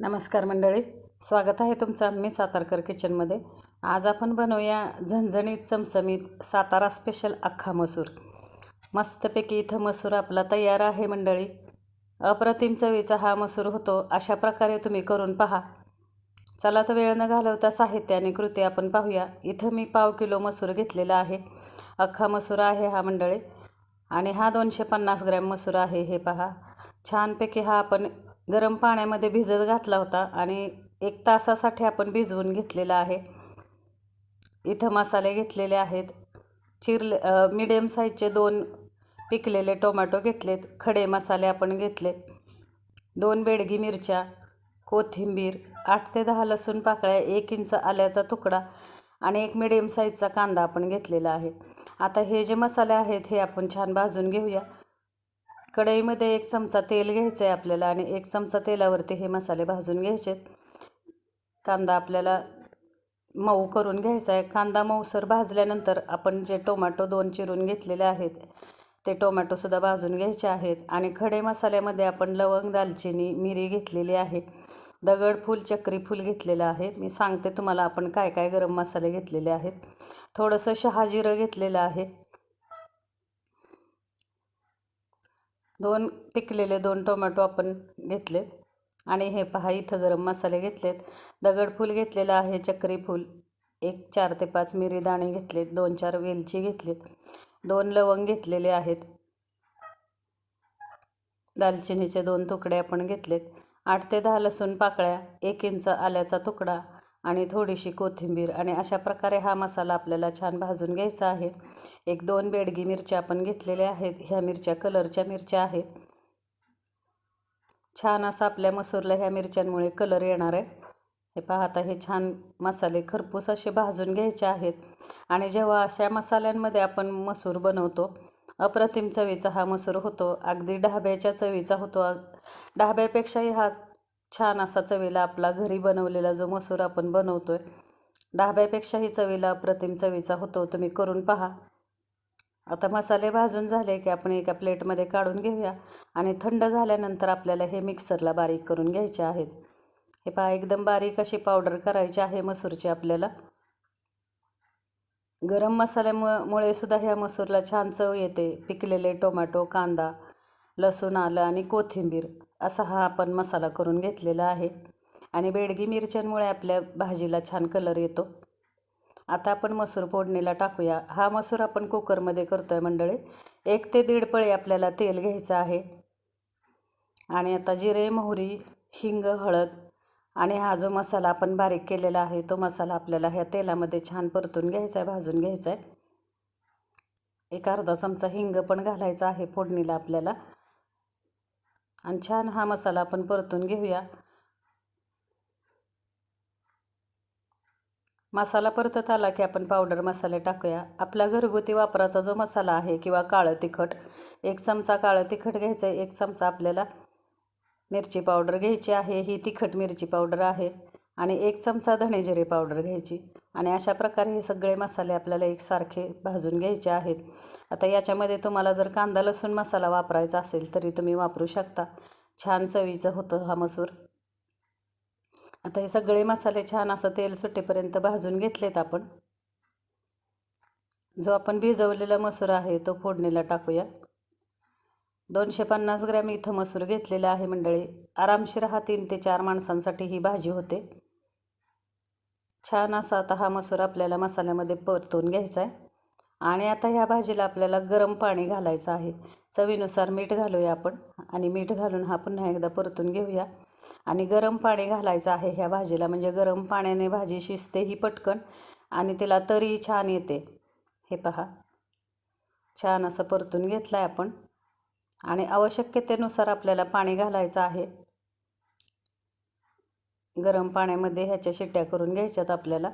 नमस्कार मंडळी स्वागत आहे तुमचं मी सातारकर किचनमध्ये. आज आपण बनवूया झणझणीत चमचमीत सातारा स्पेशल अख्खा मसूर. मस्तपैकी इथं मसूर आपला तयार आहे मंडळी. अप्रतिम चवीचा हा मसूर होतो अशा प्रकारे तुम्ही करून पहा. चला तर वेळ न घालवता साहित्य आणि कृती आपण पाहूया. इथं मी पाव किलो मसूर घेतलेला आहे. अख्खा मसूर आहे हा मंडळी. आणि हा दोनशे पन्नास ग्रॅम मसूर आहे हे पहा. छानपैकी हा आपण गरम पाण्यामध्ये भिजत घातला होता आणि एक तासासाठी आपण भिजवून घेतलेला आहे. इथं मसाले घेतलेले आहेत. चिरले मिडियम साईजचे दोन पिकलेले टोमॅटो घेतलेत. खडे मसाले आपण घेतलेत दोन बेडगी मिरच्या कोथिंबीर आठ ते दहा लसूण पाकळ्या एक इंच आल्याचा तुकडा आणि एक मिडियम साईजचा कांदा आपण घेतलेला आहे. आता हे जे मसाले आहेत हे आपण छान भाजून घेऊया. कढईमध्ये एक चमचा तेल घ्यायचं आहे आपल्याला आणि एक चमचा तेलावरती हे मसाले भाजून घ्यायचे. कांदा आपल्याला मऊ करून घ्यायचा आहे कांदा मऊसर भाजल्यानंतर आपण जे टोमॅटो दोन चिरून घेतलेले आहेत ते टोमॅटोसुद्धा भाजून घ्यायचे आहेत. आणि खडे मसाल्यामध्ये आपण लवंग दालचिनी मिरी घेतलेली आहे. दगड फूल चक्री घेतलेलं आहे. मी सांगते तुम्हाला आपण काय काय गरम मसाले घेतलेले आहेत. थोडंसं शहाजिरं घेतलेलं आहे. दोन पिकलेले दोन टोमॅटो आपण घेतलेत. आणि हे पहा इथं गरम मसाले घेतलेत. दगडफूल घेतलेलं आहे चक्री फूल. एक चार ते पाच मिरी दाणे घेतलेत. दोन चार वेलची घेतलेत. दोन लवंग घेतलेले आहेत. दालचिनीचे दोन तुकडे आपण घेतलेत. आठ ते दहा लसूण पाकळ्या एक इंच आल्याचा तुकडा आणि थोडीशी कोथिंबीर आणि अशा प्रकारे हा मसाला आपल्याला छान भाजून घ्यायचा आहे. एक दोन बेडगी मिरच्या आपण घेतलेल्या आहेत. ह्या मिरच्या कलरच्या मिरच्या आहेत. छान असा आपल्या मसूरला ह्या मिरच्यांमुळे कलर येणार आहे. हे पाहता हे छान मसाले खरपूस असे भाजून घ्यायचे आहेत. आणि जेव्हा अशा मसाल्यांमध्ये आपण मसूर बनवतो अप्रतिम चवीचा हा मसूर होतो. अगदी ढाब्याच्या चवीचा होतो. ढाब्यापेक्षाही हा छान असा चवीला आपला घरी बनवलेला जो मसूर आपण बनवतो आहे ढाब्यापेक्षाही चवीला अप्रतिम चवीचा होतो तुम्ही करून पहा. आता मसाले भाजून झाले की आपण एका प्लेटमध्ये काढून घेऊया आणि थंड झाल्यानंतर आपल्याला हे मिक्सरला बारीक करून घ्यायचे आहेत. हे पहा एकदम बारीक अशी पावडर करायची आहे मसूरची आपल्याला. गरम मसाल्यामुळे सुद्धा ह्या मसूरला छान चव येते. पिकलेले टोमॅटो कांदा लसूण आलं आणि कोथिंबीर. असा हा आपण मसाला करून घेतलेला आहे. आणि बेडगी मिरच्यांमुळे आपल्या भाजीला छान कलर येतो. आता आपण मसूर फोडणीला टाकूया. हा मसूर आपण कुकरमध्ये करतो आहे मंडळी. एक ते दीड पळी आपल्याला तेल घ्यायचं आहे. आणि आता जिरे मोहरी हिंग हळद आणि हा जो मसाला आपण बारीक केलेला आहे तो मसाला आपल्याला ह्या तेलामध्ये छान परतून घ्यायचा आहे भाजून घ्यायचा आहे एक अर्धा चमचा हिंग पण घालायचा आहे फोडणीला आपल्याला. आणि छान हा मसाला आपण परतून घेऊया. मसाला परतत आला की आपण पावडर मसाले टाकूया. आपला घरगुती वापराचा जो मसाला आहे किंवा काळं तिखट एक चमचा काळं तिखट घ्यायचं आहे एक चमचा आपल्याला मिरची पावडर घ्यायची आहे ही तिखट मिरची पावडर आहे आणि एक चमचा धणेजिरे पावडर घ्यायची. आणि अशा प्रकारे हे सगळे मसाले आपल्याला एकसारखे भाजून घ्यायचे आहेत. आता याच्यामध्ये तुम्हाला जर कांदा लसूण मसाला वापरायचा असेल तरी तुम्ही वापरू शकता. छान चवीचं होतं हा मसूर. आता हे सगळे मसाले छान असं तेल सुटेपर्यंत भाजून घेतलेत आपण. जो आपण भिजवलेला मसूर आहे तो फोडणीला टाकूया. दोनशे पन्नास ग्रॅम इथं मसूर घेतलेला आहे मंडळी. आरामशीर हा तीन ते चार माणसांसाठी ही भाजी होते. छान असा आता हा मसूर आपल्याला मसाल्यामध्ये परतून घ्यायचा आहे. आणि आता ह्या भाजीला आपल्याला गरम पाणी घालायचं आहे. चवीनुसार मीठ घालूया आपण. आणि मीठ घालून हा पुन्हा एकदा परतून घेऊया. आणि गरम पाणी घालायचं आहे ह्या भाजीला. म्हणजे गरम पाण्याने भाजी शिजते ही पटकन. आणि तिला तरी छान येते. हे पहा. छान असं परतून घेतलं आहे आपण. आणि आवश्यकतेनुसार आपल्याला पाणी घालायचं आहे. गरम पाण्यामध्ये ह्याच्या शिट्ट्या करून घ्यायच्यात आपल्याला.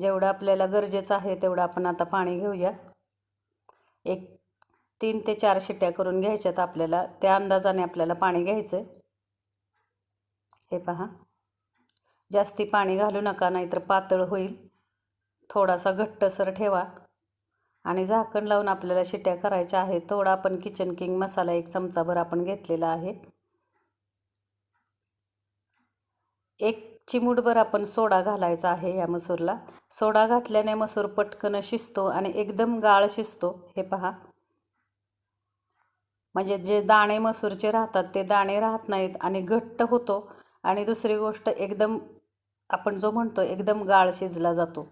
जेवढं आपल्याला गरजेचं आहे तेवढं आपण आता पाणी घेऊया. एक तीन ते चार शिट्ट्या करून घ्यायच्यात आपल्याला. त्या अंदाजाने आपल्याला पाणी घ्यायचं आहे हे पहा. जास्ती पाणी घालू नका नाहीतर पातळ होईल. थोडासा घट्टसर ठेवा. आणि झाकण लावून आपल्याला शिट्ट्या करायच्या आहेत. थोडा आपण किचन किंग मसाला एक चमचाभर आपण घेतलेला आहे. एक चिमूटभर आपण सोडा घालायचा आहे या मसूरला. सोडा घातल्याने मसूर पटकन शिजतो आणि एकदम गाळ शिजतो. हे पहा. म्हणजे जे दाणे मसूरचे राहतात ते दाणे राहत नाहीत आणि घट्ट होतो. आणि दुसरी गोष्ट एकदम आपण जो म्हणतो एकदम गाळ शिजला जातो.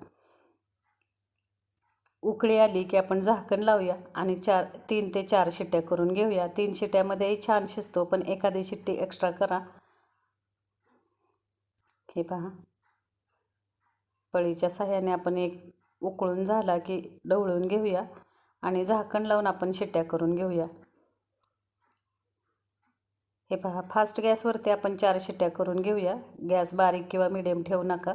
उकळी आली की आपण झाकण लावूया आणि चार तीन ते चार शिट्ट्या करून घेऊया. तीन शिट्ट्यामध्येही छान शिजतो पण एखादी शिट्टी एक्स्ट्रा करा. हे पहा. पळीच्या साह्याने आपण एक उकळून झाला की ढवळून घेऊया आणि झाकण लावून आपण शिट्ट्या करून घेऊया. हे पहा फास्ट गॅसवरती आपण चार शिट्ट्या करून घेऊया. गॅस बारीक किंवा मिडियम ठेवू नका.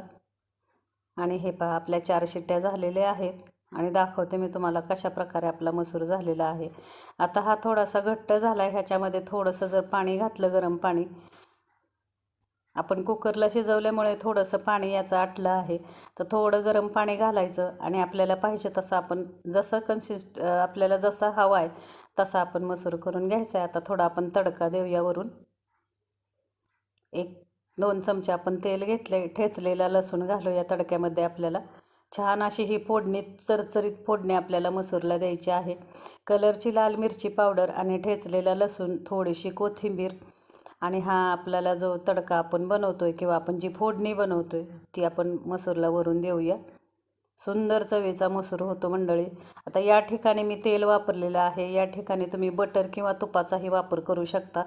आणि हे पहा आपल्या चार शिट्ट्या झालेल्या आहेत. आणि दाखवते मी तुम्हाला कशा प्रकारे आपला मसूर झालेला आहे. आता हा थोडासा घट्ट झाला आहे. ह्याच्यामध्ये थोडंसं जर पाणी घातलं गरम पाणी आपण कुकरला शिजवल्यामुळे थोडंसं पाणी याचं आटलं आहे. तर थोडं गरम पाणी घालायचं आणि आपल्याला पाहिजे तसं आपण जसं कन्सिस्ट आपल्याला जसा हवा आहे तसा आपण मसूर करून घ्यायचा आहे. आता थोडा आपण तडका देऊयावरून एक दोन चमचे आपण तेल घेतले ठेचलेला लसूण घालूया तडक्यामध्ये आपल्याला. छान अशी ही फोडणी चरचरीत फोडणी आपल्याला मसूरला द्यायची आहे. कलरची लाल मिरची पावडर आणि ठेचलेला लसूण थोडीशी कोथिंबीर आणि हा आपल्याला जो तडका आपण बनवतो आहे किंवा आपण जी फोडणी बनवतो आहे ती आपण मसूरला वरून देऊया. सुंदर चवीचा मसूर होतो मंडळी. आता या ठिकाणी मी तेल वापरलेलं आहे. या ठिकाणी तुम्ही बटर किंवा तुपाचाही वापर करू शकता.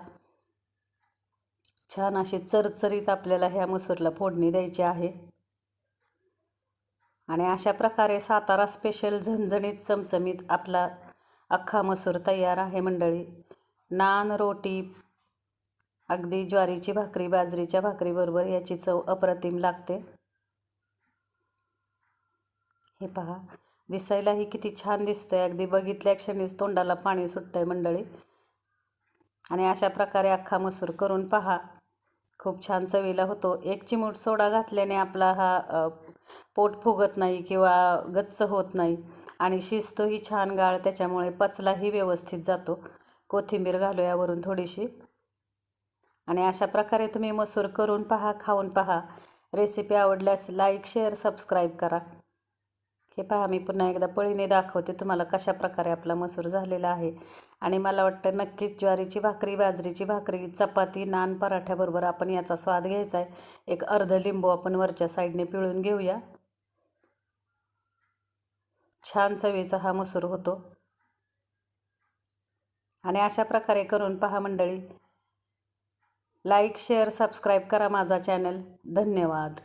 छान अशी चरचरीत आपल्याला ह्या मसूरला फोडणी द्यायची आहे. आणि अशा प्रकारे सातारा स्पेशल झणझणीत चमचमीत आपला अख्खा मसूर तयार आहे मंडळी. नान रोटी अगदी ज्वारीची भाकरी बाजरीच्या भाकरीबरोबर याची चव अप्रतिम लागते. हे पहा दिसायलाही किती छान दिसतोय. अगदी बघितल्या क्षणीच तोंडाला पाणी सुटतंय मंडळी. आणि अशा प्रकारे अख्खा मसूर करून पहा. खूप छान चवीला होतो. एक चिमूट सोडा घातल्याने आपला हा पोट फुगत नाही किंवा गच्च होत नाही. आणि शिजतोही छान गाळ त्याच्यामुळे पचलाही व्यवस्थित जातो. कोथिंबीर घालूया वरून थोडीशी. आणि अशा प्रकारे तुम्ही मसूर करून पहा खाऊन पहा. रेसिपी आवडल्यास लाईक शेअर सबस्क्राईब करा. हे पहा मी पुन्हा एकदा पळीने दाखवते तुम्हाला कशा प्रकारे आपला मसूर झालेला आहे. आणि मला वाटतं नक्कीच ज्वारीची भाकरी बाजरीची भाकरी चपाती नान पराठ्याबरोबर आपण याचा स्वाद घ्यायचा आहे. एक अर्ध लिंबू आपण वरच्या साईडने पिळून घेऊया. छान चवीचा हा मसूर होतो. आणि अशा प्रकारे करून पहा मंडळी. लाईक शेअर सबस्क्राईब करा माझा चॅनल. धन्यवाद.